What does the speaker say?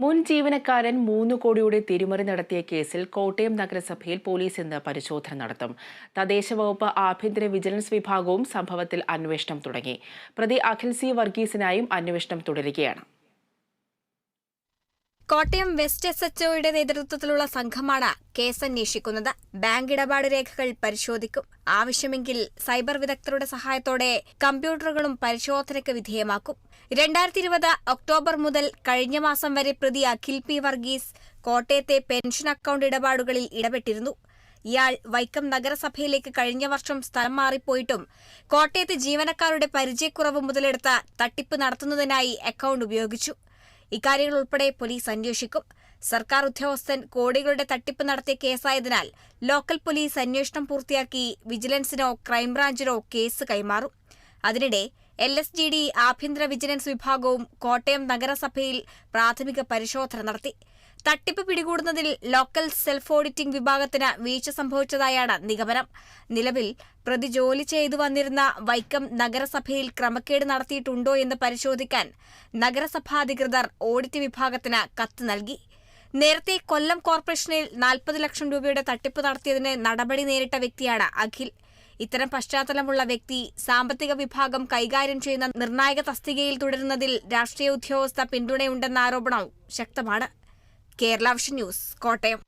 മുൻ ജീവനക്കാരൻ മൂന്ന് കോടിയുടെ തിരിമറി നടത്തിയ കേസിൽ കോട്ടയം നഗരസഭയിൽ പോലീസ് ഇന്ന് പരിശോധന നടത്തും. തദ്ദേശ വകുപ്പ് ആഭ്യന്തര വിജിലൻസ് വിഭാഗവും സംഭവത്തിൽ അന്വേഷണം തുടങ്ങി. പ്രതി അഖിൽ സി വർഗീസിനായും അന്വേഷണം തുടരുകയാണ്. കോട്ടയം വെസ്റ്റ് എസ് എച്ച് ഒയുടെ നേതൃത്വത്തിലുള്ള സംഘമാണ് കേസ് അന്വേഷിക്കുന്നത് ബാങ്ക് ഇടപാട് രേഖകൾ പരിശോധിക്കും. ആവശ്യമെങ്കിൽ സൈബർ വിദഗ്ധരുടെ സഹായത്തോടെ കമ്പ്യൂട്ടറുകളും പരിശോധനയ്ക്ക് വിധേയമാക്കും. രണ്ടായിരത്തി ഇരുപത് ഒക്ടോബർ മുതൽ കഴിഞ്ഞ മാസം വരെ പ്രതി അഖിൽ പി വർഗീസ് കോട്ടയത്തെ പെൻഷൻ അക്കൌണ്ട് ഇടപാടുകളിൽ ഇടപെട്ടിരുന്നു. ഇയാൾ വൈക്കം നഗരസഭയിലേക്ക് കഴിഞ്ഞ വർഷം സ്ഥലം മാറിപ്പോയിട്ടും കോട്ടയത്തെ ജീവനക്കാരുടെ പരിചയക്കുറവ് മുതലെടുത്ത തട്ടിപ്പ് നടത്തുന്നതിനായി അക്കൌണ്ട് ഉപയോഗിച്ചു. ഇക്കാര്യങ്ങൾ ഉൾപ്പെടെ പോലീസ് അന്വേഷിക്കും. സർക്കാർ ഉദ്യോഗസ്ഥൻ കോടികളുടെ തട്ടിപ്പ് നടത്തിയ കേസായതിനാൽ ലോക്കൽ പോലീസ് അന്വേഷണം പൂർത്തിയാക്കി വിജിലൻസിനോ ക്രൈംബ്രാഞ്ചിനോ കേസ് കൈമാറും. അതിനിടെ എൽ എസ് ജി ഡി ആഭ്യന്തര വിജിലൻസ് വിഭാഗവും കോട്ടയം നഗരസഭയിൽ പ്രാഥമിക പരിശോധന നടത്തി. തട്ടിപ്പ് പിടികൂടുന്നതിൽ ലോക്കൽ സെൽഫ് ഓഡിറ്റിംഗ് വിഭാഗത്തിന് വീഴ്ച സംഭവിച്ചതായാണ് നിഗമനം. നിലവിൽ പ്രതി ജോലി ചെയ്തു വന്നിരുന്ന വൈക്കം നഗരസഭയിൽ ക്രമക്കേട് നടത്തിയിട്ടുണ്ടോ എന്ന് പരിശോധിക്കാൻ നഗരസഭാ അധികൃതർ ഓഡിറ്റ് വിഭാഗത്തിന് കത്ത് നൽകി. നേരത്തെ കൊല്ലം കോർപ്പറേഷനിൽ നാൽപ്പത് ലക്ഷം രൂപയുടെ തട്ടിപ്പ് നടത്തിയതിന് നടപടി നേരിട്ട വ്യക്തിയാണ് അഖിൽ. ഇത്തരം പശ്ചാത്തലമുള്ള വ്യക്തി സാമ്പത്തിക വിഭാഗം കൈകാര്യം ചെയ്യുന്ന നിർണായക തസ്തികയിൽ തുടരുന്നതിൽ രാഷ്ട്രീയ ഉദ്യോഗസ്ഥ പിന്തുണയുണ്ടെന്ന ആരോപണവും ശക്തമാണ്. Kerala vision news Kottayam.